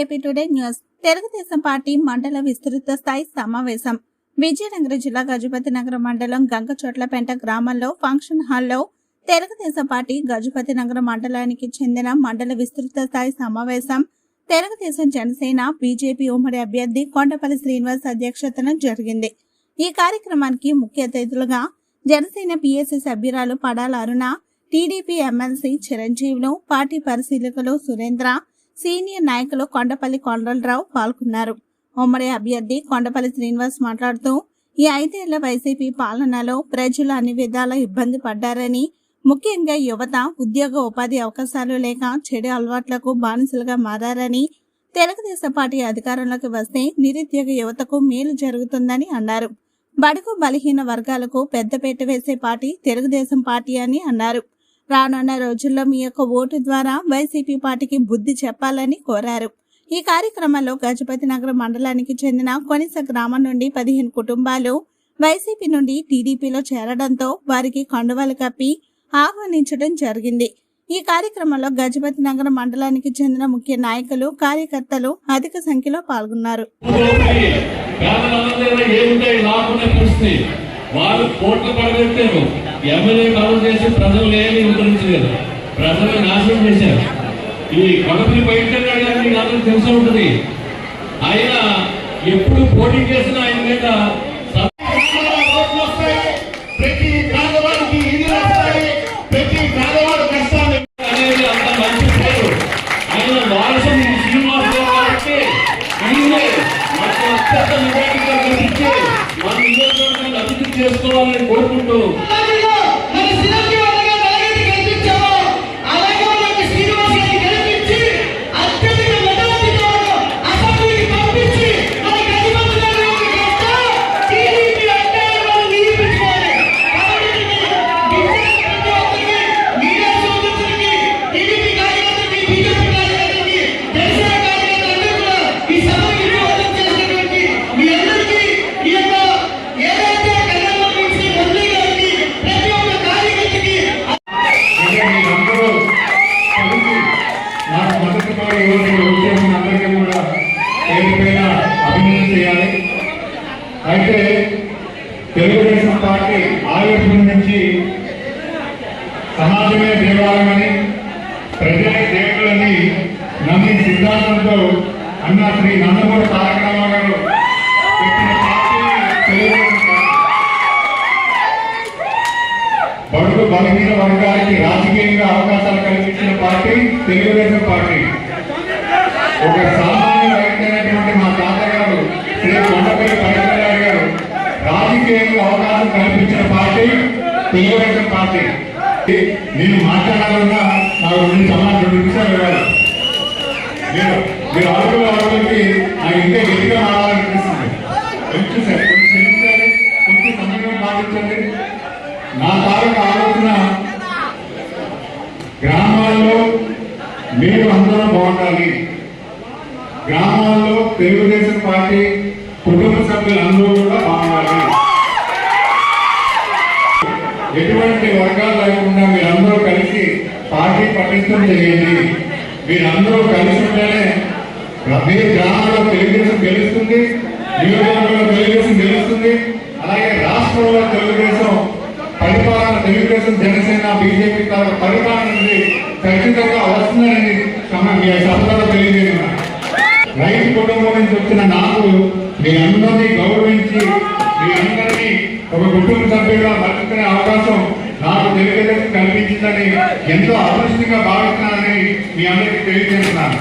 AP today news. Telugu Desam party మండల విస్తృత స్థాయి సమావేశం. విజయనగరం జిల్లా గజపతి నగరం మండలం గంగచోట్లపేంట గ్రామంలో ఫంక్షన్ హాల్లో తెలుగుదేశం పార్టీ గజపతి నగరం మండలానికి చెందిన మండల విస్తృత స్థాయి సమావేశం. తెలుగుదేశం జనసేన బీజేపీ ఉమ్మడి అభ్యర్థి కొండపల్లి శ్రీనివాస్ అధ్యక్షతన జరిగింది. ఈ కార్యక్రమానికి ముఖ్య అతిథులుగా జనసేన పిఎస్సి సభ్యురాలు Padala Aruna TDP MLC Chiranjeevulu party పరిశీలకులు సురేంద్ర సీనియర్ నాయకులు కొండపల్లి కొండలరావు పాల్గొన్నారు. ఉమ్మడి అభ్యర్థి కొండపల్లి శ్రీనివాస్ మాట్లాడుతూ ఈ ఐదేళ్ళ వైసీపీ పాలనలో ప్రజలు అన్ని విధాల ఇబ్బంది పడ్డారని ముఖ్యంగా యువత ఉద్యోగ ఉపాధి అవకాశాలు లేక చెడు అలవాట్లకు బానిసలుగా మారారని తెలుగుదేశం పార్టీ అధికారంలోకి వస్తే నిరుద్యోగ యువతకు మేలు జరుగుతుందని అన్నారు. బడుగు బలహీన వర్గాలకు పెద్దపీట వేసే పార్టీ తెలుగుదేశం పార్టీ అని అన్నారు. రానున్న రోజుల్లో మీ యొక్క ఓటు ద్వారా వైసీపీ పార్టీకి బుద్ధి చెప్పాలని కోరారు. ఈ కార్యక్రమంలో గజపతి నగర మండలానికి చెందిన కొనిస గ్రామం నుండి పదిహేను కుటుంబాలు వైసీపీ నుండి టీడీపీలో చేరడంతో వారికి కండువాలు కప్పి ఆహ్వానించడం జరిగింది. ఈ కార్యక్రమంలో గజపతి నగర మండలానికి చెందిన ముఖ్య నాయకులు కార్యకర్తలు అధిక సంఖ్యలో పాల్గొన్నారు. వాళ్ళు కోట్లు పడగొట్టారు. ఎమ్మెల్యే కవర్ చేసి ప్రజలు ఏమీ ఉద్ధరించలేదు ప్రజలు నాశనం చేశారు. ఈ కడపని బయట మీకు అందరూ తెలిసి ఉంటుంది. ఆయన ఎప్పుడు పోటీ చేసినా ఆయన మీద ప్రతి పేదవాడికి ఇల్లు వస్తాయి ప్రతి పేదవాడు కష్టాన్ని అనేది అంత మంచి పేరు. ఆయన అత్యంత మన నియోజకవర్గాన్ని అభివృద్ధి చేసుకోవాలని కోరుకుంటూ మద్దతు పడే యువకులు అందరికీ కూడా పేరు అభివృద్ధి చేయాలి అయితే తెలుగుదేశం పార్టీ ఆవిర్భం నుంచి సమాజమే దేవాలయమని ప్రజలే దేవుళ్ళని నమ్మి సిద్ధాంతంతో అన్న శ్రీ నందమూరి తారక రామారావు పెట్టిన పార్టీ బడుగు బలహీన వర్గానికి రాజకీయంగా అవకాశాలు కల్పించిన పార్టీ తెలుగుదేశం పార్టీ. ఒక సామాన్య రైతైనటువంటి మా తాతగారు శ్రీ కొండపల్లి పరమేశ్వరరావు గారు రాజకీయంగా అవకాశం కల్పించిన పార్టీ తెలుగుదేశం పార్టీ. నేను మాట్లాడాలన్నా నాకు రెండు సమాధానం రెండు నిమిషాలు ఇవ్వాలి. మీరు మీరు అడుగుల అడుగులకి నాకు ఇంకా గట్టిగా కొంచెం క్షమించాలి కొంచెం సమయం పాటించండి. నా తాలూకు ఆలోచన గ్రామాల్లో మీరు అందరం బాగుండాలి. తెలుగుదేశం పార్టీ కుటుంబ సభ్యులందరూ కూడా బాగుండాలి ఎటువంటి వర్గాలు లేకుండా మీరందరూ కలిసి పార్టీ పటిష్టం చేయండి. మీరందరూ కలిసి ఉంటేనే మీ గ్రామంలో తెలుగుదేశం గెలుస్తుంది నియోజకవర్గంలో తెలుగుదేశం గెలుస్తుంది అలాగే రాష్ట్రంలో తెలుగుదేశం పరిపాలన తెలుగుదేశం జనసేన బీజేపీ పరిపాలన కుటుంబ సభ్యులుగా బతుకునే అవకాశం నాకు తెలుగుదేశం కల్పించిందని ఎంతో అదృష్టంగా భావిస్తున్నానని మీ అందరికీ తెలియజేస్తున్నాను.